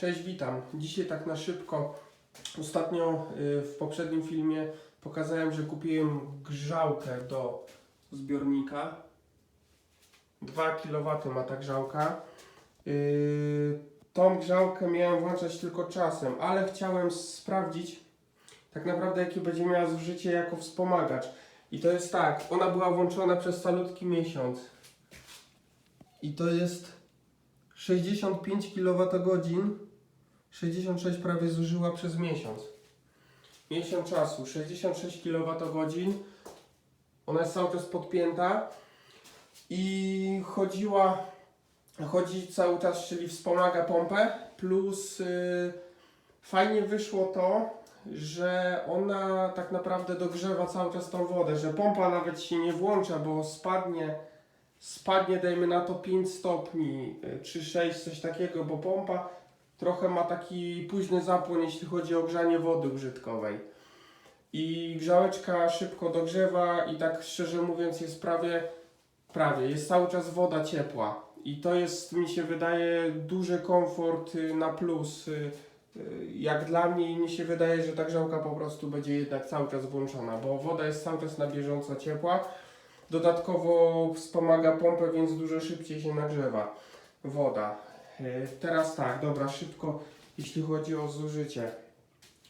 Cześć, witam. Dzisiaj tak na szybko. Ostatnio y, w poprzednim filmie pokazałem, że kupiłem grzałkę do zbiornika. 2 kW ma ta grzałka. Y, Tą grzałkę miałem włączać tylko czasem, ale chciałem sprawdzić tak naprawdę jakie będzie miała zużycie jako wspomagacz. I to jest tak, ona była włączona przez calutki miesiąc. I to jest 65 kWh 66 prawie zużyła przez miesiąc. Miesiąc czasu, 66 kWh. Ona jest cały czas podpięta i chodziła, chodzi cały czas, czyli wspomaga pompę. Plus y, fajnie wyszło to, że ona tak naprawdę dogrzewa cały czas tą wodę, że pompa nawet się nie włącza, bo spadnie, spadnie dajmy na to 5 stopni y, czy 6, coś takiego, bo pompa trochę ma taki późny zapłon, jeśli chodzi o grzanie wody użytkowej. I grzałeczka szybko dogrzewa i tak szczerze mówiąc jest prawie, prawie, jest cały czas woda ciepła. I to jest, mi się wydaje, duży komfort y, na plus. y, y, Jak dla mnie mi się wydaje, że ta grzałka po prostu będzie jednak cały czas włączona, bo woda jest cały czas na bieżąco ciepła. Dodatkowo wspomaga pompę, więc dużo szybciej się nagrzewa woda. E, Teraz tak, dobra, szybko, jeśli chodzi o zużycie.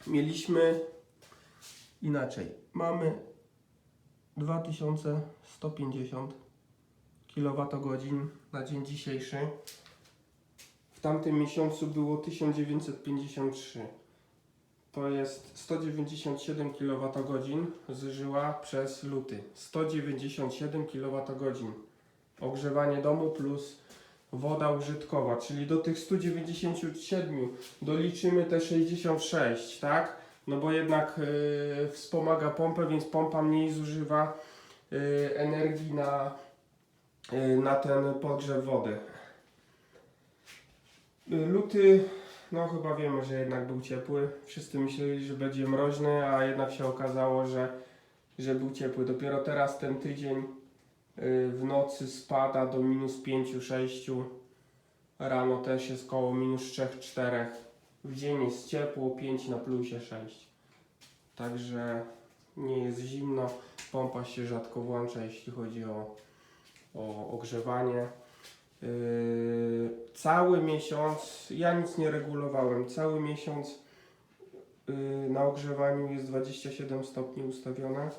Mieliśmy inaczej. Mamy 2150 kWh na dzień dzisiejszy. W tamtym miesiącu było 1953. To jest 197 kWh zużyła przez luty. 197 kWh. Ogrzewanie domu plus woda użytkowa, czyli do tych 197 doliczymy te 66, tak? No bo jednak y, wspomaga pompę, więc pompa mniej zużywa y, energii na, y, na ten podgrzew wody. Luty, no chyba wiemy, że jednak był ciepły. Wszyscy myśleli, że będzie mroźny, a jednak się okazało, że, że był ciepły. Dopiero teraz ten tydzień w nocy spada do minus 5-6. Rano też jest koło minus 3-4. W dzień jest ciepło, 5 na plusie 6. Także nie jest zimno. Pompa się rzadko włącza, jeśli chodzi o, o ogrzewanie. Yy, cały miesiąc, ja nic nie regulowałem, cały miesiąc yy, na ogrzewaniu jest 27 stopni ustawione.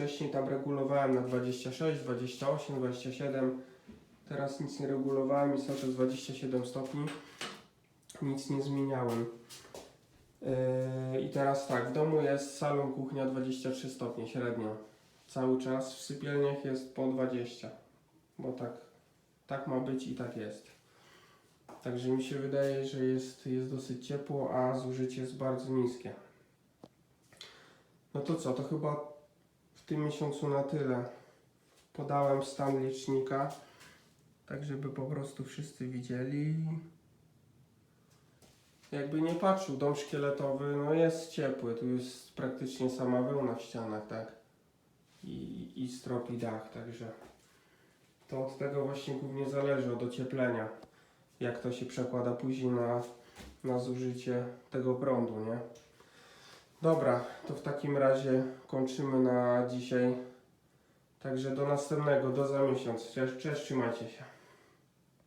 Wcześniej tam regulowałem na 26, 28, 27. Teraz nic nie regulowałem, jest cały czas 27 stopni. Nic nie zmieniałem. Yy, I teraz tak, w domu jest salon, kuchnia 23 stopnie średnio. Cały czas w sypialniach jest po 20. Bo tak, tak ma być i tak jest. Także mi się wydaje, że jest, jest dosyć ciepło, a zużycie jest bardzo niskie. No to co, to chyba tym miesiącu na tyle. Podałem stan licznika, tak żeby po prostu wszyscy widzieli. Jakby nie patrzył, dom szkieletowy no jest ciepły, tu jest praktycznie sama wełna w ścianach, tak? I, i strop i dach, także to od tego właśnie głównie zależy, od ocieplenia. Jak to się przekłada później na, na zużycie tego prądu, nie? Dobra, to w takim razie kończymy na dzisiaj. Także do następnego, do za miesiąc. Cześć, cześć trzymajcie się.